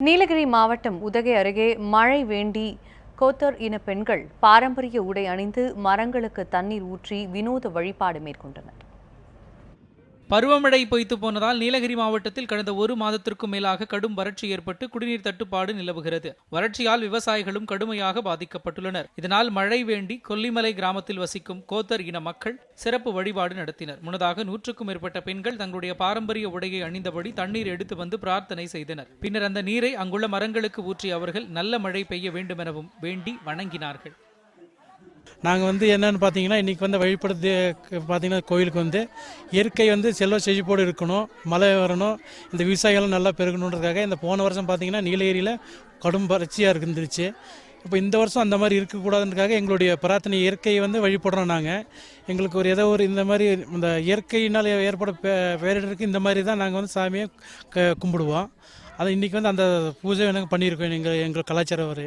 நீலகிரி மாவட்டம் உதகை அருகே மழை வேண்டி கோத்தர் இன பெண்கள் பாரம்பரிய உடை அணிந்து மரங்களுக்கு தண்ணீர் ஊற்றி வினோத வழிபாடு மேற்கொண்டனர். பருவமழை பொய்த்து போனதால் நீலகிரி மாவட்டத்தில் கடந்த ஒரு மாதத்திற்கும் மேலாக கடும் வறட்சி ஏற்பட்டு குடிநீர் தட்டுப்பாடு நிலவுகிறது. வறட்சியால் விவசாயிகளும் கடுமையாக பாதிக்கப்பட்டுள்ளனர். இதனால் மழை வேண்டி கொல்லிமலை கிராமத்தில் வசிக்கும் கோத்தர் இன மக்கள் சிறப்பு வழிபாடு நடத்தினர். முன்னதாக நூற்றுக்கும் மேற்பட்ட பெண்கள் தங்களுடைய பாரம்பரிய உடையை அணிந்தபடி தண்ணீர் எடுத்து வந்து பிரார்த்தனை செய்தனர். பின்னர் அந்த நீரை அங்குள்ள மரங்களுக்கு ஊற்றி அவர்கள் நல்ல மழை பெய்ய வேண்டுமெனவும் வேண்டி வணங்கினார்கள். நாங்கள் வந்து என்னன்னு பார்த்தீங்கன்னா இன்றைக்கி வந்து வழிபடுறது பார்த்தீங்கன்னா கோயிலுக்கு வந்து இயற்கை வந்து செல்வ செழிப்போடு இருக்கணும் மழை வரணும் இந்த விவசாயிகளும் நல்லா பெருகணுன்றதுக்காக இந்த போன வருஷம் பார்த்தீங்கன்னா நீலகிரியில் கடும் வறட்சியாக இருந்துருச்சு. இப்போ இந்த வருஷம் அந்த மாதிரி இருக்கக்கூடாதுன்றதுக்காக எங்களுடைய பிரார்த்தனை இயற்கையை வந்து வழிபடுறோம் நாங்கள் எங்களுக்கு ஒரு ஏதோ ஒரு இந்த மாதிரி இந்த இயற்கையினால் ஏற்பட பே- பேரிடருக்கு இந்த மாதிரி தான் நாங்கள் வந்து சாமியை க கும்பிடுவோம். அது இன்றைக்கி வந்து அந்த பூஜை எனக்கு பண்ணியிருக்கோம் எங்கள் எங்கள் கலாச்சாரம் வரை.